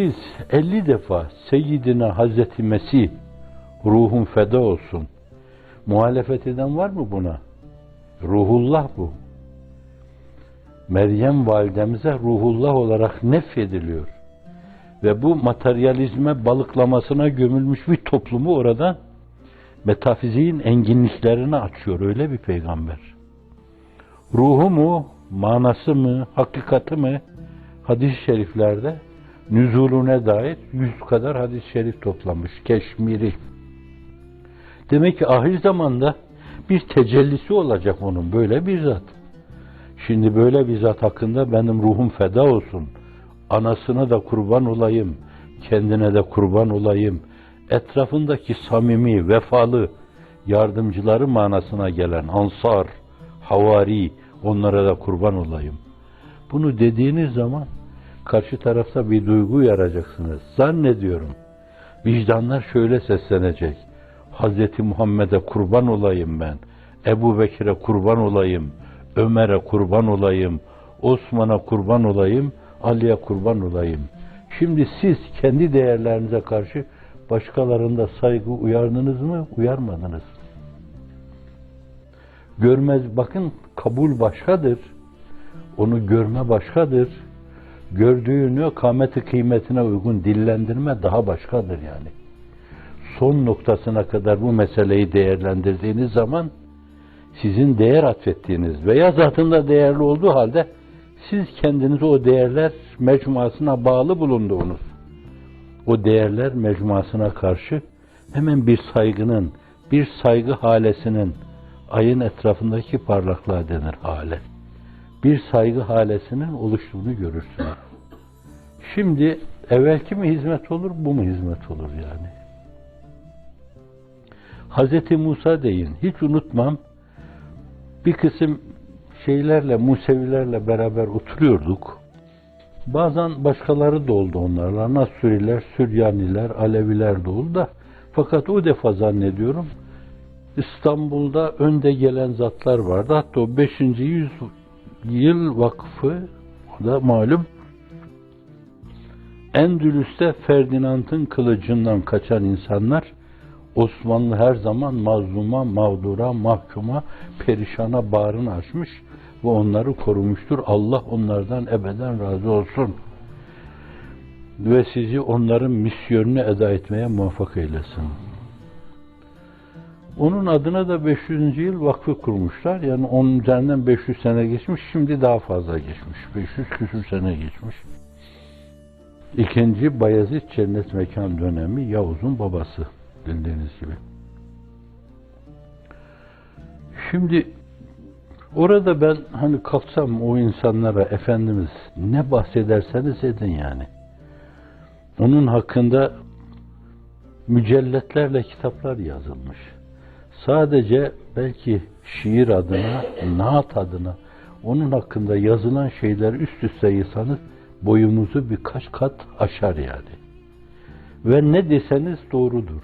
siz 50 defa Seyyidina Hazreti Mesih ruhun feda olsun. Muhalefet eden var mı buna? Ruhullah bu. Meryem validemize ruhullah olarak nefyediliyor. Ve bu materyalizme balıklamasına gömülmüş bir toplumu oradan metafiziğin enginliklerini açıyor. Öyle bir peygamber. Ruhu mu, manası mı, hakikati mi hadis-i şeriflerde nüzulüne dair yüz kadar hadis-i şerif toplamış. Keşmiri. Demek ki ahir zamanda bir tecellisi olacak onun böyle bir zat. Şimdi böyle bir zat hakkında benim ruhum feda olsun. Anasına da kurban olayım, kendine de kurban olayım. Etrafındaki samimi, vefalı yardımcıları manasına gelen ansar, havari, onlara da kurban olayım. Bunu dediğiniz zaman karşı tarafta bir duygu uyaracaksınız. Zannediyorum vicdanlar şöyle seslenecek. Hazreti Muhammed'e kurban olayım ben. Ebu Bekir'e kurban olayım. Ömer'e kurban olayım. Osman'a kurban olayım. Ali'ye kurban olayım. Şimdi siz kendi değerlerinize karşı başkalarında saygı uyardınız mı, uyarmadınız? Görmez, bakın kabul başkadır. Onu görme başkadır. Gördüğünü kâmeti kıymetine uygun dillendirme daha başkadır yani. Son noktasına kadar bu meseleyi değerlendirdiğiniz zaman sizin değer atfettiğiniz veya zatında değerli olduğu halde siz kendinizi o değerler mecmuasına bağlı bulunduğunuz o değerler mecmuasına karşı hemen bir saygının, bir saygı halesinin ayın etrafındaki parlaklığa denir hale. Bir saygı halesinin oluştuğunu görürsünüz. Şimdi evvelki mi hizmet olur, bu mu hizmet olur yani? Hazreti Musa deyin, hiç unutmam. Bir kısım şeylerle, Musevilerle beraber oturuyorduk. Bazen başkaları da oldu onlarla. Nasuriler, Süryaniler, Aleviler de oldu da. Fakat o defa zannediyorum İstanbul'da önde gelen zatlar vardı. Hatta o 5. yüz yıl vakfı o da malum Endülüs'te Ferdinand'ın kılıcından kaçan insanlar Osmanlı her zaman mazluma, mağdura, mahkuma, perişana bağrını açmış ve onları korumuştur. Allah onlardan ebeden razı olsun. Ve sizi onların misyonunu eda etmeye muvaffak eylesin. Onun adına da 500. yıl vakfı kurmuşlar. Yani onun üzerinden 500 sene geçmiş, şimdi daha fazla geçmiş. 500 küsur sene geçmiş. İkinci Bayezid Cennet Mekan dönemi Yavuz'un babası bildiğiniz gibi. Şimdi orada ben hani kalksam o insanlara Efendimiz ne bahsederseniz edin yani. Onun hakkında mücelletlerle kitaplar yazılmış. Sadece belki şiir adına, naat adına onun hakkında yazılan şeyler üst üste yazsanız boyumuzu birkaç kat aşar yani. Ve ne deseniz doğrudur.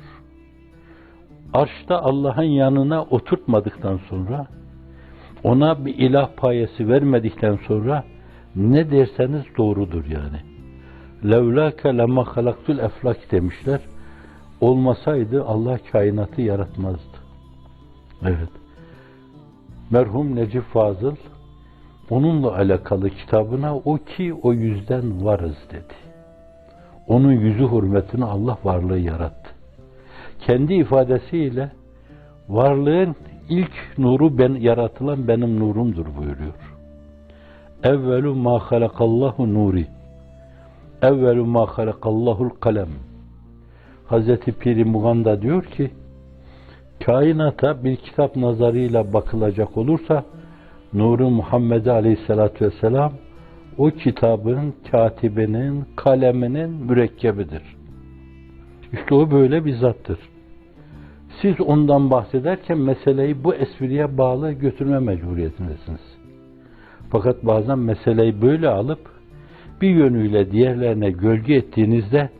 Arşta Allah'ın yanına oturtmadıktan sonra, ona bir ilah payesi vermedikten sonra ne derseniz doğrudur yani. Levlâke lema halaktul eflak demişler. Olmasaydı Allah kainatı yaratmazdı. Evet. Merhum Necip Fazıl onunla alakalı kitabına o ki o yüzden varız dedi. Onun yüzü hürmetine Allah varlığı yarattı. Kendi ifadesiyle varlığın ilk nuru ben yaratılan benim nurumdur buyuruyor. Evvelu ma halakallahu nuri. Evvelu ma halakallahul kalem. Hazreti Piri Muganda diyor ki kainata bir kitap nazarıyla bakılacak olursa Nuru Muhammed Aleyhisselatü Vesselam o kitabın katibinin, kaleminin mürekkebidir. İşte o böyle bir zattır. Siz ondan bahsederken meseleyi bu espriye bağlı götürme mecburiyetindesiniz. Fakat bazen meseleyi böyle alıp bir yönüyle diğerlerine gölge ettiğinizde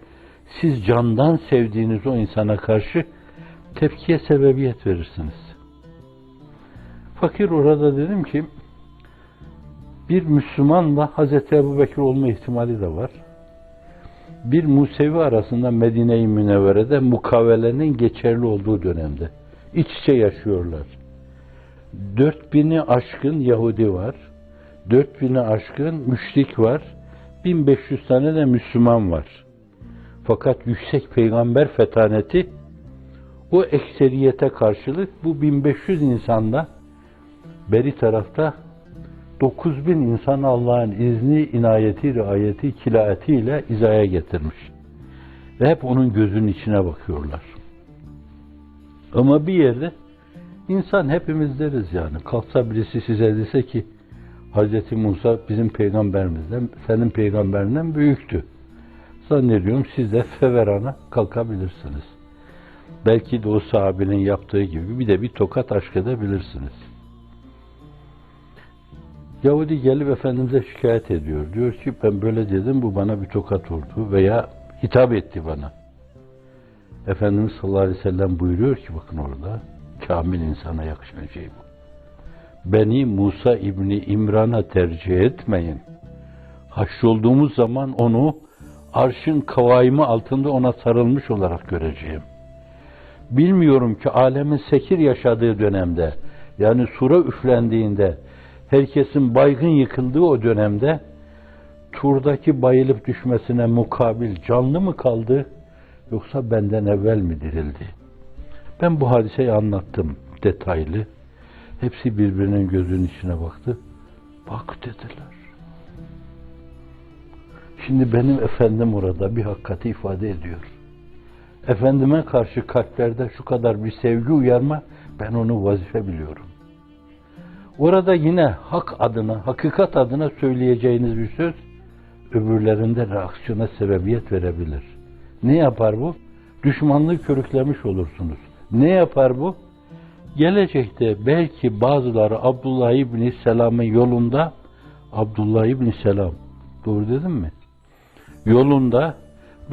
siz candan sevdiğiniz o insana karşı tepkiye sebebiyet verirsiniz. Fakir orada dedim ki bir Müslümanla Hazreti Ebu Bekir olma ihtimali de var. bir Musevi arasında Medine-i Münevvere'de mukavelenin geçerli olduğu dönemde. iç içe yaşıyorlar. 4000'i aşkın Yahudi var. 4000'i aşkın müşrik var. 1500 tane de Müslüman var. Fakat yüksek peygamber fetaneti o ekseriyete karşılık bu 1500 insanda beri tarafta 9000 insan Allah'ın izni, inayeti, riayeti, kilaetiyle izaya getirmiş. Ve hep onun gözünün içine bakıyorlar. Ama bir yerde insan hepimiz deriz yani. Kalksa birisi size dese ki Hz. Musa bizim peygamberimizden, senin peygamberinden büyüktü. Zannediyorum siz de feverana kalkabilirsiniz. Belki de o sahabenin yaptığı gibi bir de bir tokat aşk edebilirsiniz. Yahudi gelip Efendimiz'e şikayet ediyor. Diyor ki ben böyle dedim bu bana bir tokat vurdu veya hitap etti bana. Efendimiz sallallahu aleyhi ve sellem buyuruyor ki bakın orada kamil insana yakışan şey bu. Beni Musa İbni İmran'a tercih etmeyin. Haşrolduğumuz zaman onu arşın kavaimi altında ona sarılmış olarak göreceğim. Bilmiyorum ki alemin sekir yaşadığı dönemde yani sura üflendiğinde herkesin baygın yıkıldığı o dönemde turdaki bayılıp düşmesine mukabil canlı mı kaldı yoksa benden evvel mi dirildi? Ben bu hadiseyi anlattım detaylı. Hepsi birbirinin gözünün içine baktı. Bak dediler. Şimdi benim efendim orada bir hakikati ifade ediyor. Efendime karşı kalplerde şu kadar bir sevgi uyarma, ben onu vazife biliyorum. Orada yine hak adına, hakikat adına söyleyeceğiniz bir söz, öbürlerinde reaksiyona sebebiyet verebilir. Ne yapar bu? Düşmanlığı körüklemiş olursunuz. Ne yapar bu? Gelecekte belki bazıları Abdullah İbni Selam'ın yolunda, Abdullah İbni Selam, doğru dedim mi? Yolunda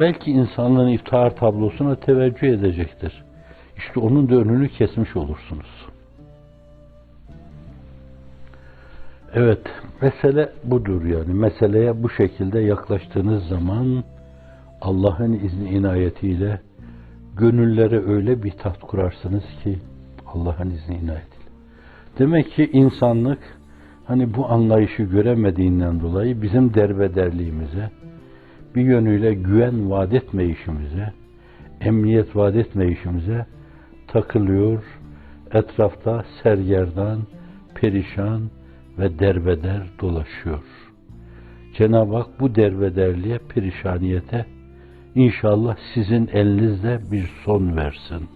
belki insanlığın iftihar tablosuna teveccüh edecektir. İşte onun da önünü kesmiş olursunuz. Evet, mesele budur yani. Meseleye bu şekilde yaklaştığınız zaman Allah'ın izni inayetiyle gönüllere öyle bir taht kurarsınız ki Allah'ın izni inayetiyle. Demek ki insanlık hani bu anlayışı göremediğinden dolayı bizim derbederliğimize, bir yönüyle güven vaat etmeyişimize, emniyet vaat etmeyişimize takılıyor, etrafta sergerdan, perişan ve derbeder dolaşıyor. Cenab-ı Hak bu derbederliğe, perişaniyete inşallah sizin elinizde bir son versin.